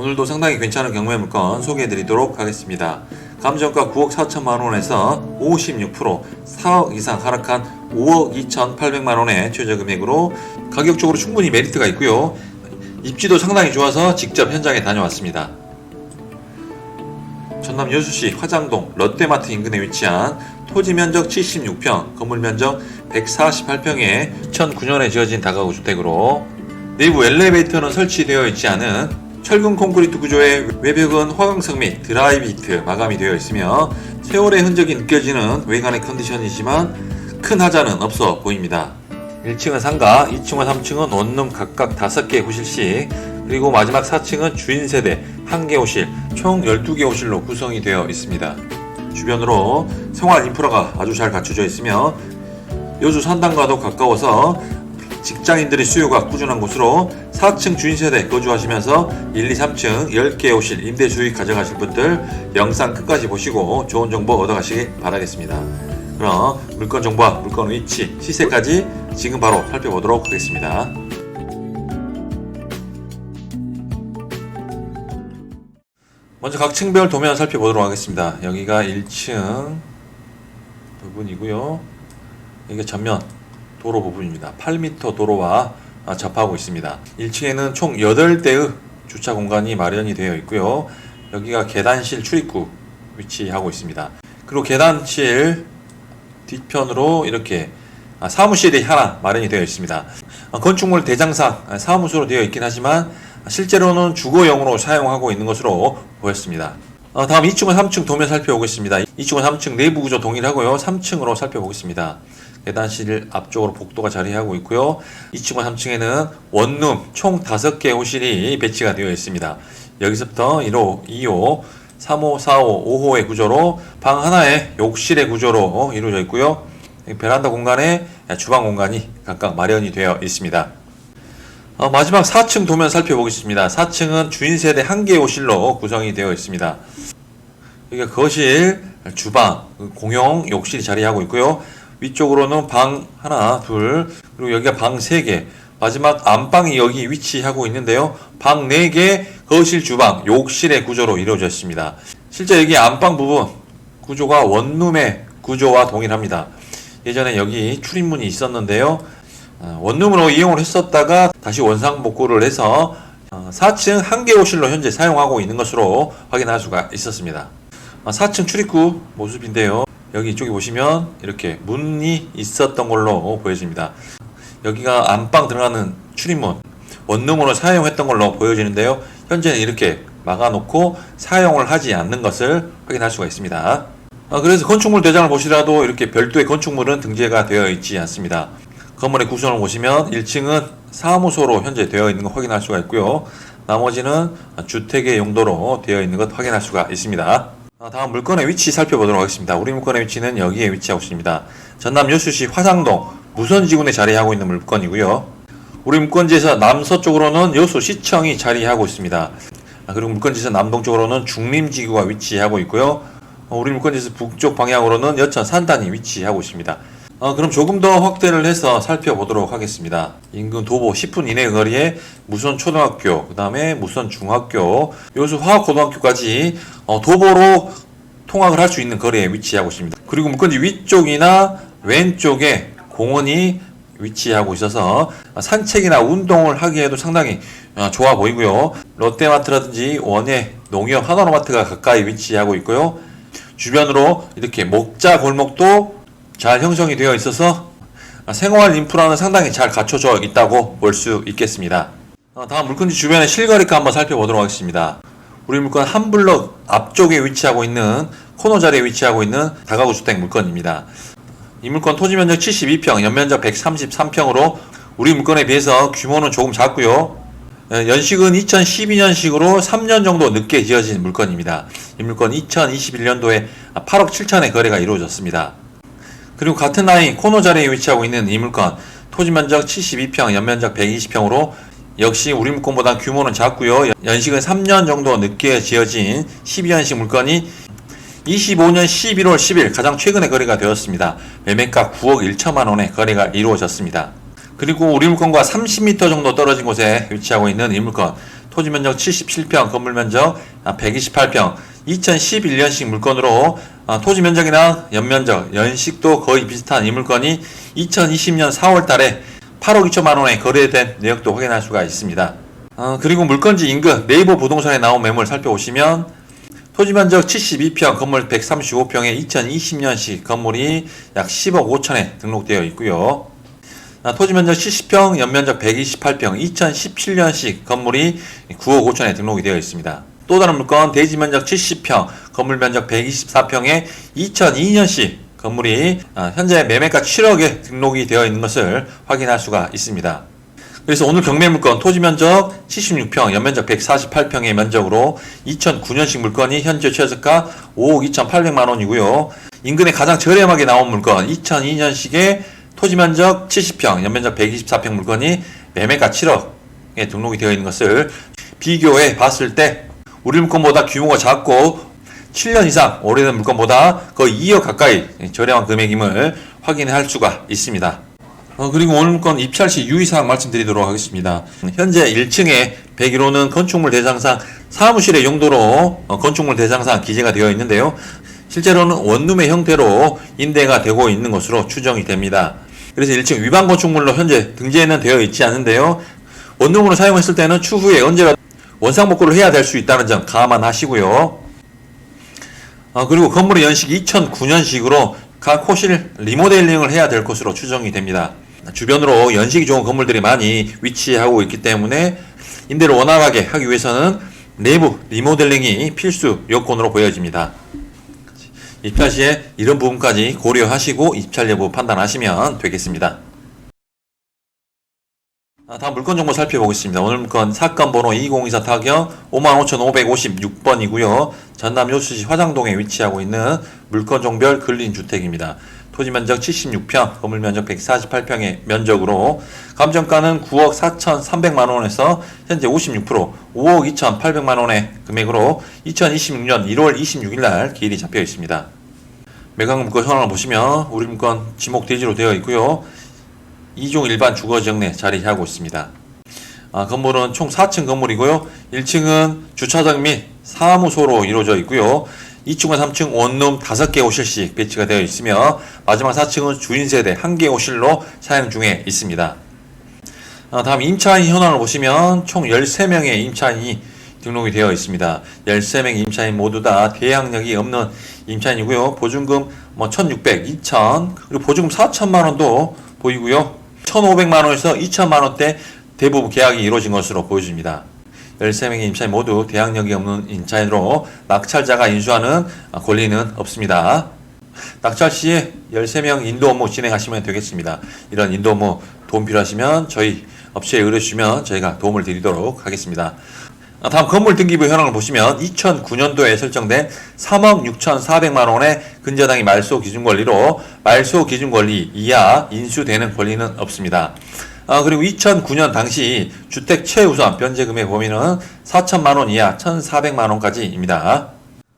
오늘도 상당히 괜찮은 경매 물건 소개해드리도록 하겠습니다. 감정가 9억 4천만 원에서 56% 4억 이상 하락한 5억 2,800만 원의 최저 금액으로 가격적으로 충분히 메리트가 있고요. 입지도 상당히 좋아서 직접 현장에 다녀왔습니다. 전남 여수시 화장동 롯데마트 인근에 위치한 토지 면적 76평, 건물 면적 148평의 2009년에 지어진 다가구 주택으로 내부 엘리베이터는 설치되어 있지 않은 철근 콘크리트 구조의 외벽은 화강석 및 드라이브 히트 마감이 되어 있으며 세월의 흔적이 느껴지는 외관의 컨디션이지만 큰 하자는 없어 보입니다. 1층은 상가, 2층과 3층은 원룸 각각 5개 호실씩, 그리고 마지막 4층은 주인 세대 1개 호실, 총 12개 호실로 구성이 되어 있습니다. 주변으로 생활 인프라가 아주 잘 갖춰져 있으며 여주 산단과도 가까워서 직장인들의 수요가 꾸준한 곳으로 4층 주인 세대 거주하시면서 1, 2, 3층 10개 호실 임대 수익 가져가실 분들 영상 끝까지 보시고 좋은 정보 얻어가시기 바라겠습니다. 그럼 물건 정보와 물건 위치, 시세까지 지금 바로 살펴보도록 하겠습니다. 먼저 각 층별 도면 살펴보도록 하겠습니다. 여기가 1층 부분이고요. 여기가 전면 도로 부분입니다. 8m 도로와 아, 접하고 있습니다. 1층에는 총 8대의 주차 공간이 마련이 되어 있고요. 여기가 계단실 출입구 위치하고 있습니다. 그리고 계단실 뒤편으로 이렇게 아, 사무실이 하나 마련이 되어 있습니다. 아, 건축물 대장상 아, 사무소로 되어 있긴 하지만 실제로는 주거용으로 사용하고 있는 것으로 보였습니다. 어, 다음 2층과 3층 도면 살펴보겠습니다. 2층과 3층 내부 구조 동일하고요. 3층으로 살펴보겠습니다. 계단실 앞쪽으로 복도가 자리하고 있고요. 2층과 3층에는 원룸 총 5개 호실이 배치가 되어 있습니다. 여기서부터 1호, 2호, 3호, 4호, 5호의 구조로 방 하나에 욕실의 구조로 이루어져 있고요. 베란다 공간에 주방 공간이 각각 마련이 되어 있습니다. 어, 마지막 4층 도면 살펴보겠습니다. 4층은 주인 세대 한 개의 호실로 구성이 되어 있습니다. 여기가 거실, 주방, 공용 욕실이 자리하고 있고요. 위쪽으로는 방 하나, 둘, 그리고 여기가 방 세 개. 마지막 안방이 여기 위치하고 있는데요. 방네 개, 거실, 주방, 욕실의 구조로 이루어져 있습니다. 실제 여기 안방 부분 구조가 원룸의 구조와 동일합니다. 예전에 여기 출입문이 있었는데요. 어, 원룸으로 이용을 했었다가 다시 원상 복구를 해서 어, 4층 한개 호실로 현재 사용하고 있는 것으로 확인할 수가 있었습니다. 어, 4층 출입구 모습인데요. 여기 이쪽에 보시면 이렇게 문이 있었던 걸로 보여집니다. 여기가 안방 들어가는 출입문 원룸으로 사용했던 걸로 보여지는데요. 현재는 이렇게 막아놓고 사용을 하지 않는 것을 확인할 수가 있습니다. 어, 그래서 건축물 대장을 보시라도 이렇게 별도의 건축물은 등재가 되어 있지 않습니다. 건물의 구성을 보시면 1층은 사무소로 현재 되어 있는 것 확인할 수가 있고요. 나머지는 주택의 용도로 되어 있는 것 확인할 수가 있습니다. 아, 다음 물건의 위치 살펴보도록 하겠습니다. 우리 물건의 위치는 여기에 위치하고 있습니다. 전남 여수시 화상동 무선지구에 자리하고 있는 물건이고요. 우리 물건지에서 남서쪽으로는 여수시청이 자리하고 있습니다. 아, 그리고 물건지에서 남동쪽으로는 중림지구가 위치하고 있고요. 어, 우리 물건지에서 북쪽 방향으로는 여천 산단이 위치하고 있습니다. 어, 그럼 조금 더 확대를 해서 살펴보도록 하겠습니다. 인근 도보 10분 이내 거리에 무선 초등학교, 그 다음에 무선 중학교, 요수 화학고등학교까지 어, 도보로 통학을 할 수 있는 거리에 위치하고 있습니다. 그리고 물건지 위쪽이나 왼쪽에 공원이 위치하고 있어서 산책이나 운동을 하기에도 상당히 어, 좋아 보이고요. 롯데마트라든지 원예, 농협, 하나로마트가 가까이 위치하고 있고요. 주변으로 이렇게 목자 골목도 잘 형성이 되어 있어서 생활 인프라는 상당히 잘 갖춰져 있다고 볼 수 있겠습니다. 어, 다음 물건지 주변의 실거래가 한번 살펴보도록 하겠습니다. 우리 물건 한 블럭 앞쪽에 위치하고 있는 코너 자리에 위치하고 있는 다가구 주택 물건입니다. 이 물건 토지 면적 72평, 연면적 133평으로 우리 물건에 비해서 규모는 조금 작고요. 어, 연식은 2012년식으로 3년 정도 늦게 지어진 물건입니다. 이 물건 2021년도에 8억 7천에 거래가 이루어졌습니다. 그리고 같은 라인 코너 자리에 위치하고 있는 이 물건 토지 면적 72평, 연면적 120평으로 역시 우리 물건보다 규모는 작고요. 연식은 3년 정도 늦게 지어진 12년식 물건이 25년 11월 10일 가장 최근에 거래가 되었습니다. 매매가 9억 1천만 원에 거래가 이루어졌습니다. 그리고 우리 물건과 30m 정도 떨어진 곳에 위치하고 있는 이 물건 토지 면적 77평, 건물 면적 128평, 2011년식 물건으로 아, 토지 면적이나 연면적, 연식도 거의 비슷한 이 물건이 2020년 4월 달에 8억 2천만 원에 거래된 내역도 확인할 수가 있습니다. 어, 그리고 물건지 인근 네이버 부동산에 나온 매물 살펴보시면 토지 면적 72평, 건물 135평에 2020년식 건물이 약 10억 5천에 등록되어 있고요. 아, 토지 면적 70평, 연면적 128평, 2017년식 건물이 9억 5천에 등록이 되어 있습니다. 또 다른 물건 대지 면적 70평, 건물 면적 124평에 2002년식 건물이 아, 현재 매매가 7억에 등록이 되어 있는 것을 확인할 수가 있습니다. 그래서 오늘 경매 물건 토지 면적 76평, 연면적 148평의 면적으로 2009년식 물건이 현재 최저가 5억 2,800만 원이고요. 인근에 가장 저렴하게 나온 물건 2002년식의 토지 면적 70평, 연면적 124평 물건이 매매가 7억에 등록이 되어 있는 것을 비교해 봤을 때 우리 물건보다 규모가 작고 7년 이상 오래된 물건보다 거의 2억 가까이 저렴한 금액임을 확인할 수가 있습니다. 어, 그리고 오늘 물건 입찰 시 유의사항 말씀드리도록 하겠습니다. 현재 1층에 101호는 건축물 대장상 사무실의 용도로 어, 건축물 대장상 기재가 되어 있는데요. 실제로는 원룸의 형태로 임대가 되고 있는 것으로 추정이 됩니다. 그래서 1층 위반 건축물로 현재 등재는 되어 있지 않은데요. 원룸으로 사용했을 때는 추후에 언제가 원상복구를 해야 될 수 있다는 점 감안하시고요. 어, 그리고 건물의 연식이 2009년식으로 각 호실 리모델링을 해야 될 것으로 추정이 됩니다. 주변으로 연식이 좋은 건물들이 많이 위치하고 있기 때문에 임대를 원활하게 하기 위해서는 내부 리모델링이 필수 요건으로 보여집니다. 입찰 시에 이런 부분까지 고려하시고 입찰 여부 판단하시면 되겠습니다. 아, 다음 물건 정보 살펴보겠습니다. 오늘 물건 사건 번호 2024 타경 55,556번이고요. 전남 요수시 화장동에 위치하고 있는 물건 종별 근린 주택입니다. 토지 면적 76평, 건물 면적 148평의 면적으로 감정가는 9억 4,300만 원에서 현재 56% 5억 2,800만 원의 금액으로 2026년 1월 26일 날 기일이 잡혀 있습니다. 매각 물건 현황을 보시면 우리 물건 지목 대지로 되어 있고요. 2종 일반 주거 지역 내 자리하고 있습니다. 아, 건물은 총 4층 건물이고요. 1층은 주차장 및 사무소로 이루어져 있고요. 2층과 3층 원룸 5개 호실씩 배치가 되어 있으며 마지막 4층은 주인 세대 1개 호실로 사용 중에 있습니다. 아, 다음 임차인 현황을 보시면 총 13명의 임차인이 등록이 되어 있습니다. 13명의 임차인 모두 다 대항력이 없는 임차인이고요. 보증금 뭐 1,600, 2,000 그리고 보증금 4천만 원도 보이고요. 1,500만 원에서 2천만 원대 대부분 계약이 이루어진 것으로 보여집니다. 13명의 임차인 모두 대항력이 없는 임차인으로 낙찰자가 인수하는 권리는 없습니다. 낙찰 시에 13명 인도 업무 진행하시면 되겠습니다. 이런 인도 업무 도움 필요하시면 저희 업체에 의뢰 주시면 저희가 도움을 드리도록 하겠습니다. 아, 다음 건물 등기부 현황을 보시면 2009년도에 설정된 3억 6,400만 원의 근저당이 말소 기준 권리로 말소 기준 권리 이하 인수되는 권리는 없습니다. 아, 그리고 2009년 당시 주택 최우선 변제 금액 범위는 4천만 원 이하 1,400만 원까지입니다.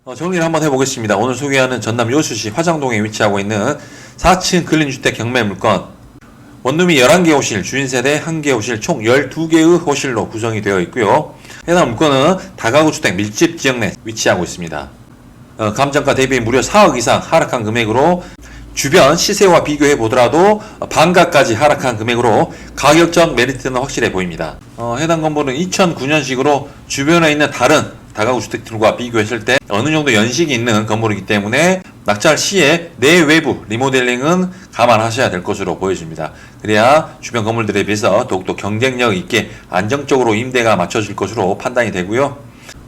어, 정리를 한번 해보겠습니다. 오늘 소개하는 전남 요수시 화장동에 위치하고 있는 4층 근린주택 경매 물건 원룸이 11개 호실, 주인 세대 1개 호실, 총 12개의 호실로 구성이 되어 있고요. 해당 물건은 다가구 주택 밀집 지역 내 위치하고 있습니다. 어, 감정가 대비 무려 4억 이상 하락한 금액으로 주변 시세와 비교해 보더라도 반가까지 하락한 금액으로 가격적 메리트는 확실해 보입니다. 어, 해당 건물은 2009년식으로 주변에 있는 다른 다가구 주택들과 비교했을 때 어느 정도 연식이 있는 건물이기 때문에 낙찰 시에 내외부 리모델링은 감안하셔야 될 것으로 보여집니다. 그래야 주변 건물들에 비해서 더욱더 경쟁력 있게 안정적으로 임대가 맞춰질 것으로 판단이 되고요.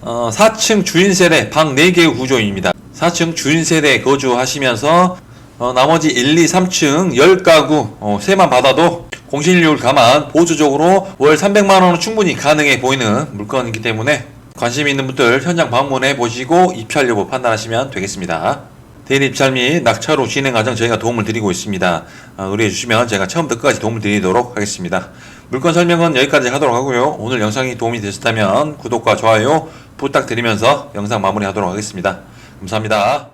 어, 4층 주인 세대 방 4개의 구조입니다. 4층 주인 세대에 거주하시면서 어, 나머지 1, 2, 3층 10가구 어, 세만 받아도 공실률 감안 보조적으로 월 300만원은 충분히 가능해 보이는 물건이기 때문에 관심 있는 분들 현장 방문해 보시고 입찰 여부 판단하시면 되겠습니다. 대리 입찰 및 낙찰 후 진행 과정 저희가 도움을 드리고 있습니다. 어, 의뢰해 주시면 제가 처음부터 끝까지 도움을 드리도록 하겠습니다. 물건 설명은 여기까지 하도록 하고요. 오늘 영상이 도움이 되셨다면 구독과 좋아요 부탁드리면서 영상 마무리하도록 하겠습니다. 감사합니다.